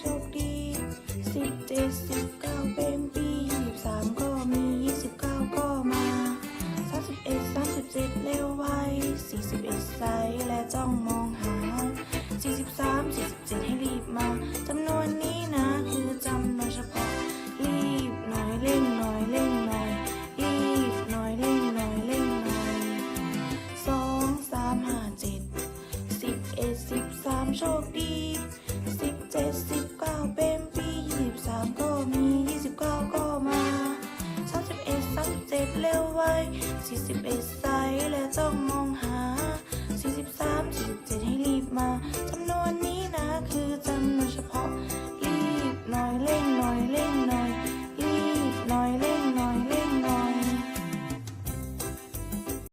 โชคดีสิบเอ็ดสิบเก้าเป็นปียี่สิบสามก็มียี่สิบเก้าก็มาสามสิบเอ็ดสามสิบเจ็ดเร็วไวสี่สิบเอ็ดใสและจ้องมองหาสี่สิบสามสี่สิบเจ็ดให้รีบมาจำนวนนี้นะคือจำนวนเฉพาะ รีบหน่อยเร่งหน่อยเร่งหน่อยรีบหน่อยเร่งหน่อยเร่งหน่อยสองสามห้าเจ็ดสิบเอ็ดสิบสามโชคดี 33 ก็มี 29 ก็มา 31 37 เร็วไว 41 ใสและต้องมองหา 43 47 ให้รีบมา จำนวนนี้นะคือจำนวน